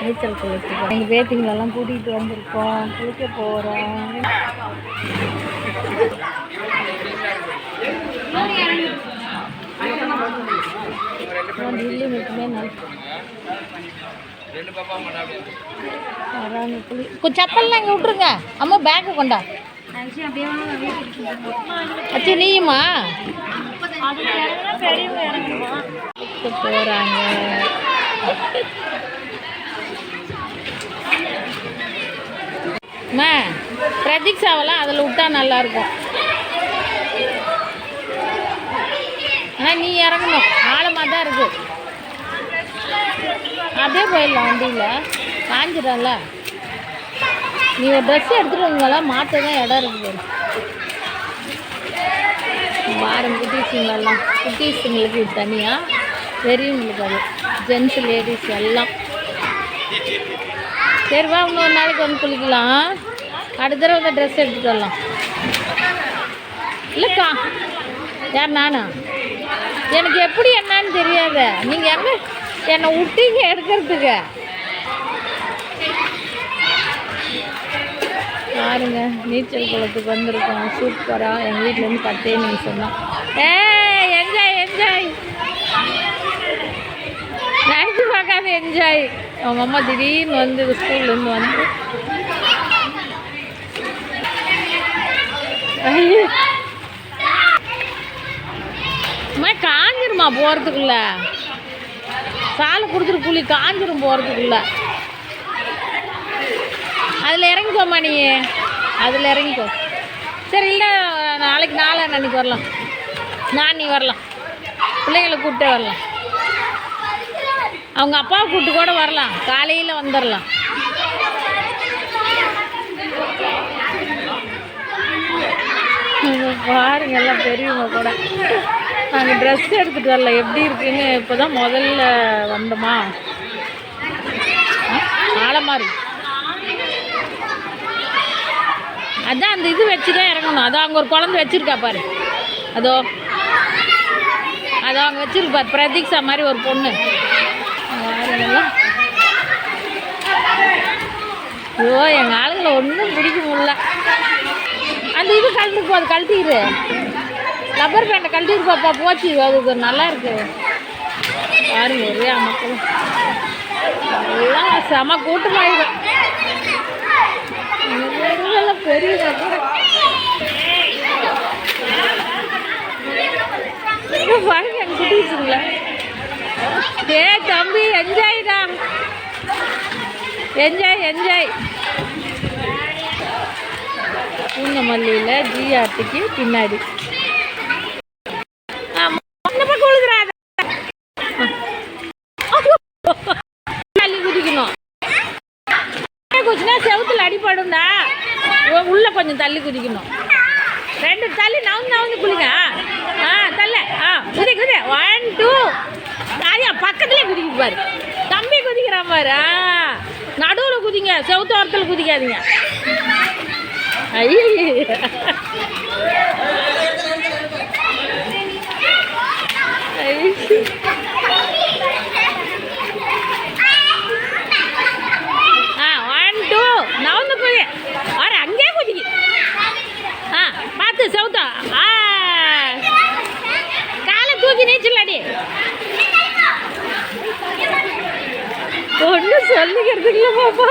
நீச்சல் குளிச்சுக்கோ எங்கள் பேத்திங்களெல்லாம் கூட்டிகிட்டு வந்திருக்கோம். குளிக்க போகிறோம் டில்லி மட்டுமே நல்லா குளி செப்பல்லாம் இங்கே விட்ருங்க அம்மா பேக்கு கொண்டா. அச்சி நீயுமா? போகிறாங்க பிரதீக்ஷாவெல்லாம் அதில் விட்டா நல்லாயிருக்கும். ஆனால் நீ இறங்கணும். ஆழமாக தான் இருக்குது அப்படியே போயிடலாம் வண்டியில். காஞ்சிடல நீ ஒரு ட்ரெஸ் எடுத்துகிட்டு வந்தீங்களா மாற்ற தான் இடம் இருக்குது பாரம் குட்டீஸுங்களெல்லாம் குட்டீஸுங்களுக்கு இது தனியாக பெரியவங்களுக்கு அது. ஜென்ஸ் லேடிஸ் எல்லாம். சரிவா இன்னொரு நாளைக்கு வந்து குளிக்கலாம். அடுத்த தடவை வந்து ட்ரெஸ் எடுத்துகிட்டு வரலாம். இல்லைக்கா யார் நானா? எனக்கு எப்படி என்னன்னு தெரியாத. நீங்கள் எங்கே என்னை விட்டீங்க எடுக்கிறதுக்கு. பாருங்க நீச்சல் குளத்துக்கு வந்திருக்கோம். சூப்பராக எங்கள் வீட்டிலேருந்து பத்தே நிமிஷம் ஏ என்ஜாய் என்ஜாய் நினச்சி பார்க்காத என்ஜாய் அவங்க அம்மா திடீர்னு வந்து ஸ்கூல்லேருந்து வந்து ஐயோ. அம்மா காஞ்சிருமா போகிறதுக்குள்ள சாலை கொடுத்துட்டு புள்ளி காஞ்சிரும் போகிறதுக்குள்ள அதில் இறங்கிக்கோம்மா நீ. அதில் இறங்கிக்கோ. சரி இல்லை நாளைக்கு நாளை அன்னைக்கு வரலாம். நான் நீ வரலாம். பிள்ளைங்களை கூப்பிட்டே வரலாம். அவங்க அப்பாவை கூப்பிட்டு கூட வரலாம். காலையில் வந்துடலாம் பாருங்க எல்லாம் பெரியவங்க கூட. நாங்கள் ட்ரெஸ் எடுத்துகிட்டு வரல. எப்படி இருக்குன்னு இப்போ தான் முதல்ல வந்தோமா? ஆழமாக இருக்கு அதான் அந்த இது வச்சு தான் இறங்கணும். அதான் அங்கே ஒரு குழந்தை வச்சுருக்கா பாரு. அதோ. அதோ அங்கே வச்சுருப்பார் பிரதீக்ஷா மாதிரி ஒரு பொண்ணு. பாருங்களா ஐயோ எங்கள் ஆளுங்களை ஒன்றும் பிடிக்க முடியல. அந்த இது கழட்டு போ அது கழட்டிடு ரப்பர் பேண்டை கழட்டிடு பாப்பா போச்சு. அது நல்லா இருக்கு. பாருங்க நிறையா மக்கள் எல்லாம் செம கூட்டமாயிடும் பெரிய கூட. பாருங்க ஏ தம்பி என்ஜாய் தான் என்ஜாய் என்ஜாய் பூந்தமல்லியில் ஜிஆர்டிக்கு பின்னாடி. ஆமா, இந்த பக்கம் தள்ளி குதிக்கணும். குதிச்சுனா செவுத்துல அடிப்படும்டா உ- உள்ள கொஞ்சம் தள்ளி குதிக்கணும். ரெண்டு தள்ளி நவுந்து நவுந்து குளிங்க. ஆ தள்ள. ஆ குதி குதி. ஒன் டூ ஐயா பக்கத்துலேயே குதிக்க பாரு. தம்பி குதிக்கிறான் பாரு. ஆ நடுவில் குதிங்க. செவுத்து ஓரத்தில் குதிக்காதீங்க. செவுத்தா. ஆ. காலை தூக்கி நீச்சல் அடி ஒன்றும் சொல்லிக்கிறதுக்குல பாப்பா.